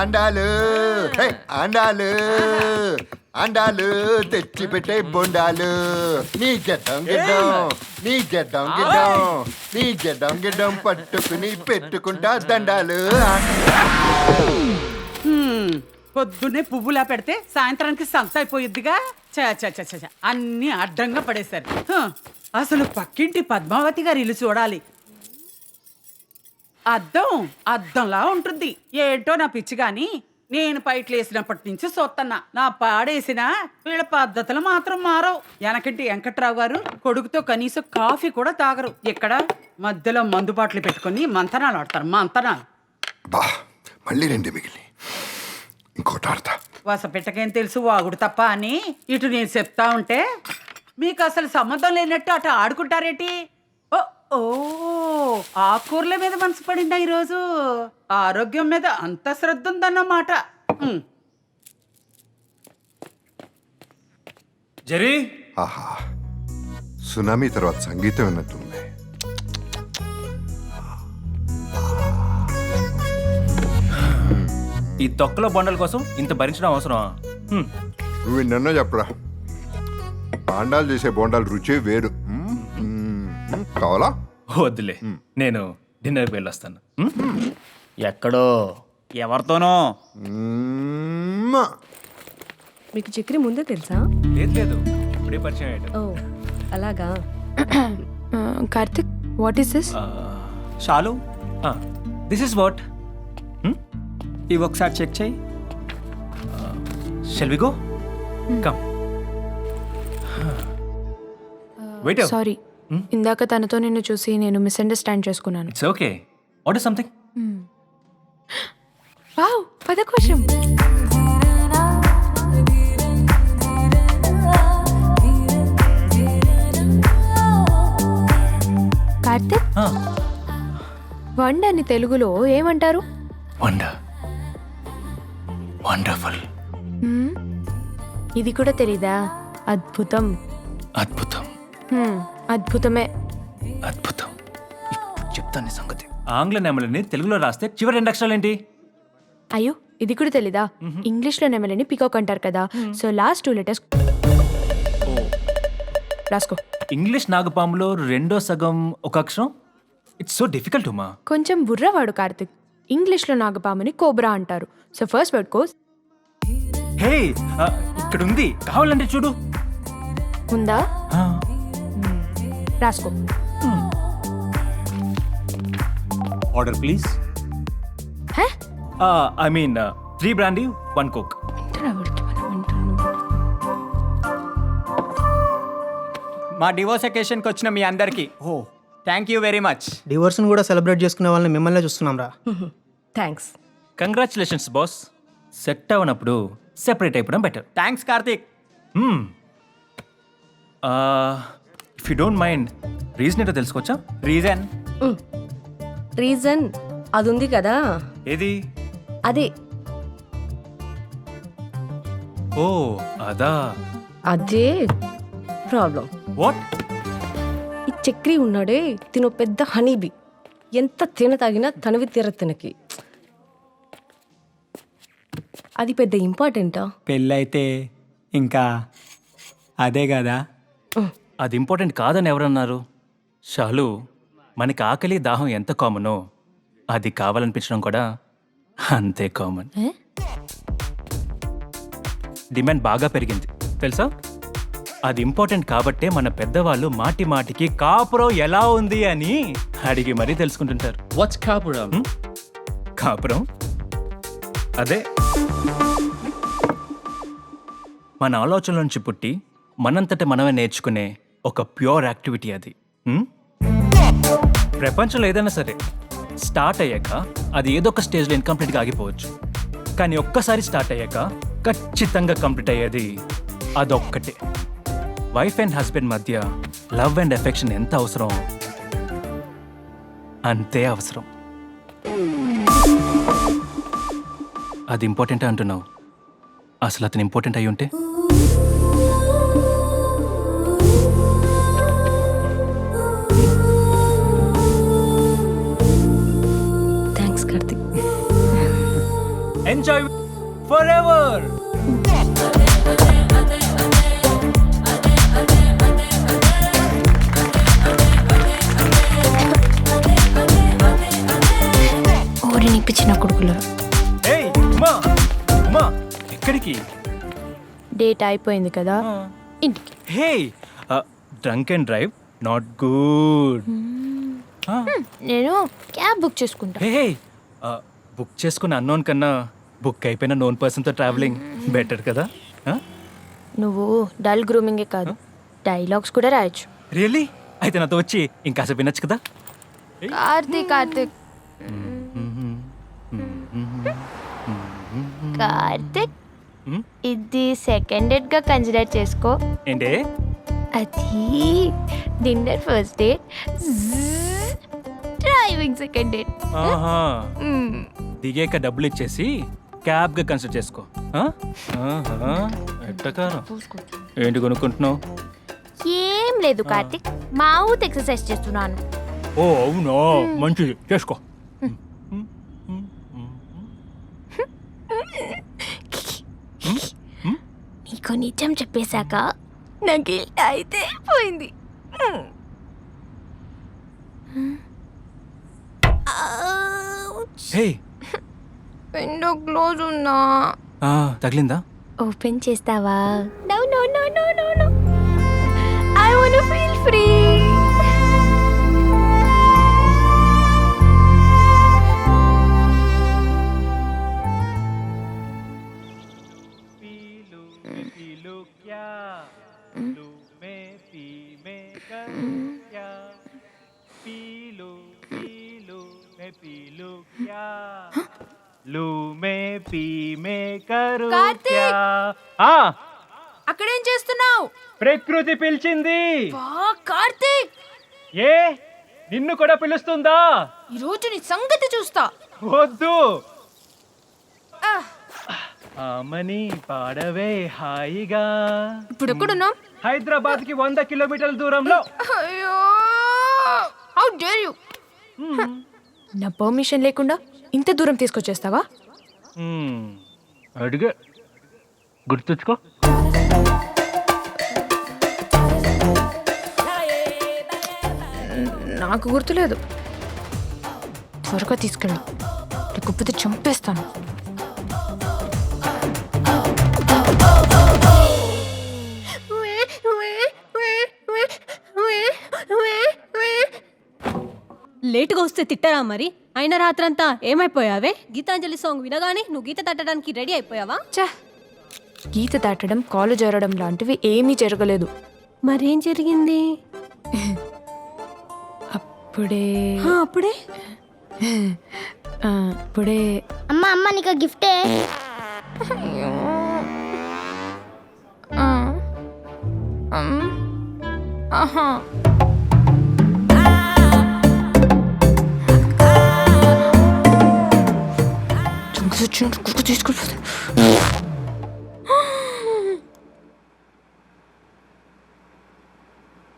అండాలు. అండాలు. అండాలు తెచ్చి పెట్టే బొండాలు. నీ గెడ్డం గిడ్డం నీ గెడ్డం గిడ్డం నీ గెడ్డం గిడ్డం పట్టుకుని పెట్టుకుంటా దండాలు. పొద్దున్నే పువ్వులా పెడితే సాయంత్రానికి సంత అయిపోయిద్దిగా. చ చ చ చ. అన్నీ అడ్డంగా పడేశారు. అసలు పక్కింటి పద్మావతి గారి ఇల్లు చూడాలి. అద్దం అద్దంలా ఉంటుంది. ఏంటో నా పిచ్చి గాని నేను పైట్లు వేసినప్పటి నుంచి చూస్తున్నా నా పాడేసిన వీళ్ళ పద్ధతులు మాత్రం మారవు. వెనకంటి వెంకట్రావు గారు కొడుకుతో కనీసం కాఫీ కూడా తాగరు. ఇక్కడ మధ్యలో మందుబాట్లు పెట్టుకొని మంతనాలు ఆడతారు మంతనాలు. బా మళ్ళీ రెండు మిగిలి ఇంకోటి ఆడతా. వసపెట్టకేం తెలుసు వాగుడు తప్ప అని ఇటు నేను చెప్తా ఉంటే మీకు అసలు సంబంధం లేనట్టు అటు ఆడుకుంటారేటి? ఓ ఆకూరల మీద మనసు పడిందా ఈరోజు ఆరోగ్యం మీద అంత శ్రద్ధ ఉందన్నమాట ఉమ్. జరీ ఆహా సునామీ తర్వాత సంగీతం విన్నట్టుంది ఈ తొక్కలో బండల కోసం ఇంత భరించడం అవసరమా హ్మ్. నువ్వు నిన్న చెప్పరా బాండాలు చేసే బోండాలు రుచి వేరు. కావాలా? వద్దులే. నేను డిన్నర్కి వెళ్ళొస్తాను? ఎక్కడో? ఎవరితోనో? మ్మ్. మీకు చక్రి ముందే తెలుసా? లేదు లేదు. ఇప్పుడే పరిచయం అయ్యాడు. ఓ అలాగా. Karthik what is this shawl? This is what ఇవి ఒకసారి చెక్ చేయి. Shall we go come wait sorry ఇందాక తనతో నిన్ను చూసి నేను మిస్అండర్స్టాండ్ చేసుకున్నాను. It's okay what is something wow పదకోశం Karthik? వండ్ అని తెలుగులో ఏమంటారు? Wonder wonderful Hmm? ఇది కూడా తెలీదా? అద్భుతం. అద్భుతం. Hmm, అద్భుతమే. అద్భుతం. చెప్తాను నీ సంగతి. ఆంగ్ల నెమలిని తెలుగులో రాస్తే చివరి రెండు అక్షరాలు ఏంటి? అయ్యో ఇది కూడా తెలీదా? ఇంగ్లీష్లో నెమలని పికాక్ అంటారు కదా. సో లాస్ట్ టూ లెటర్స్ రాసుకో. ఇంగ్లీష్ నాగపాములో రెండో సగం ఒక అక్షరం? It's so difficult Uma. కొంచెం బుర్రవాడు కార్తిక్. ఇంగ్లీష్లో నాగపాముని కోబ్రా అంటారు. సో ఫస్ట్ వర్డ్ కోస్ హే ఇక్కడ ఉంది కావాలంటే చూడు. ఉందా? ఆ, రాసుకో. Order please hey? I mean three brandy one coke మా డివోర్స్ అకేషన్కి వచ్చిన మీ అందరికీ. ఓ. థ్యాంక్ యూ వెరీ మచ్ డివోర్స్ని కూడా సెలబ్రేట్ చేసుకునే వాళ్ళని మిమ్మల్ని చూస్తున్నాం రా. Thanks congratulations boss set అవనప్పుడు separate అయిపోవడం better thanks Karthik if you don't mind reason ఏంటో తెలుసుకోవచ్చా? రీజన్. రీజన్ అది ఉంది కదా. ఏది? అదే. ఓ అదా. అదే ప్రాబ్లం. వాట్? ఈ చక్రి ఉన్నాడే తిను పెద్ద హనీబి. ఎంత తిన తాగినా తనవి తీర తినకి. అది పెద్ద ఇంపార్టెంటా? పెళ్ళైతే ఇంకా అదే కదా. అది ఇంపార్టెంట్ కాదని ఎవరన్నారు? షాలు మనకి ఆకలి దాహం ఎంత కామనో అది కావాలనిపించడం కూడా అంతే కామన్. డిమాండ్ బాగా పెరిగింది. తెలుసా? అది ఇంపార్టెంట్ కాబట్టే మన పెద్దవాళ్ళు మాటి మాటికి కాపురం ఎలా ఉంది అని అడిగి మరీ తెలుసుకుంటుంటారు. Kapuram? హ్మ్? కాపురం? అదే. మన ఆలోచనల నుంచి పుట్టి మనంతట మనమే నేర్చుకునే ఒక ప్యూర్ యాక్టివిటీ అది. ప్రపంచంలో ఏదైనా సరే స్టార్ట్ అయ్యాక అది ఏదో ఒక స్టేజ్లో ఇన్కంప్లీట్గా ఆగిపోవచ్చు. కానీ ఒక్కసారి స్టార్ట్ అయ్యాక ఖచ్చితంగా కంప్లీట్ అయ్యేది అదొక్కటే. వైఫ్ అండ్ హస్బెండ్ మధ్య లవ్ అండ్ ఎఫెక్షన్ ఎంత అవసరం? అంతే అవసరం. అది ఇంపార్టెంట్ అంటున్నావు? అసలు అతను ఇంపార్టెంట్ అయి ఉంటే? ఎంజాయ్ ఫర్ ఎవర్ ఓరి నిప్పించిన కొడుకులు. ఏయ్ ఉమా ఉమా ఎక్కడికి? డేట్ అయిపోయింది కదా ఇంటికి. Hey drunk and drive not good. నేను క్యాబ్ బుక్ చేసుకుంటా. హే బుక్ చేసుకున్న అన్నోన్ కన్నా బుక్ అయిపోయిన నోన్ పర్సన్తో ట్రావెలింగ్. బెటర్ కదా? నువ్వు డల్ గ్రూమింగే కాదు. డైలాగ్స్ కూడా రాయొచ్చు. రియల్లీ? అయితే నాతో వచ్చి ఇంకాసేపు వినొచ్చు కదా? కార్తీక్ కార్తీక్. కార్తీక్? ఇది సెకండ్ డేట్గా కన్సిడర్ చేసుకో. ఏంటే? అది dinner first date driving second date దిగాక డబ్బులు ఇచ్చేసి క్యాబ్గా కన్సిడర్ చేసుకో. ఎట్టకారం. ఏంటి కొనుక్కుంటున్నావు? ఏం లేదు కార్తీక్ మౌత్ ఎక్సర్సైజ్ చేస్తున్నాను. ఓ అవునా? మంచిది. చేసుకో. నీకు నిజం చెప్పేశాక నాకు ఇలా అయితే పోయింది హే విండో క్లోజ్ ఉందా ఆ, తగిలిందా? ఓపెన్ చేస్తావా? No no no no no no I want feel free Karthik! అక్కడేం చేస్తున్నావు? ప్రకృతి పిలిచింది. కార్తీక్! ఏ? నిన్ను కూడా పిలుస్తుందా? ఈ రోజు నీ సంగతి చూస్తా. వద్దు. ఆమని పాడవే హాయిగా. ఇప్పుడు ఎక్కడున్నాం హైదరాబాద్కి వంద కిలోమీటర్ల దూరంలో. అయ్యో! హౌ డేర్ యు నా పర్మిషన్ లేకుండా ఇంత దూరం తీసుకొచ్చేస్తావా. అడిగే. గుర్తుంచుకో నాకు గుర్తులేదు. త్వరగా తీసుకెళ్ళు. లేకపోతే చంపేస్తాను. లేటుగా వస్తే తిట్టరా మరి? అయిన రాత్రంతా ఏమైపోయావే? గీతాంజలి సాంగ్ వినగానే నువ్వు గీత తట్టడానికి రెడీ అయిపోయావా? ఛ! గీత దాటడం కాలు జరగడం లాంటివి ఏమీ జరగలేదు. మరేం జరిగింది? అప్పుడే హా, అప్పుడే? ఆ, అప్పుడే అమ్మ అమ్మ నీకు గిఫ్టే. ఆ, అమ్, ఆహా. Korkutucu, korkutucu, korkutucu.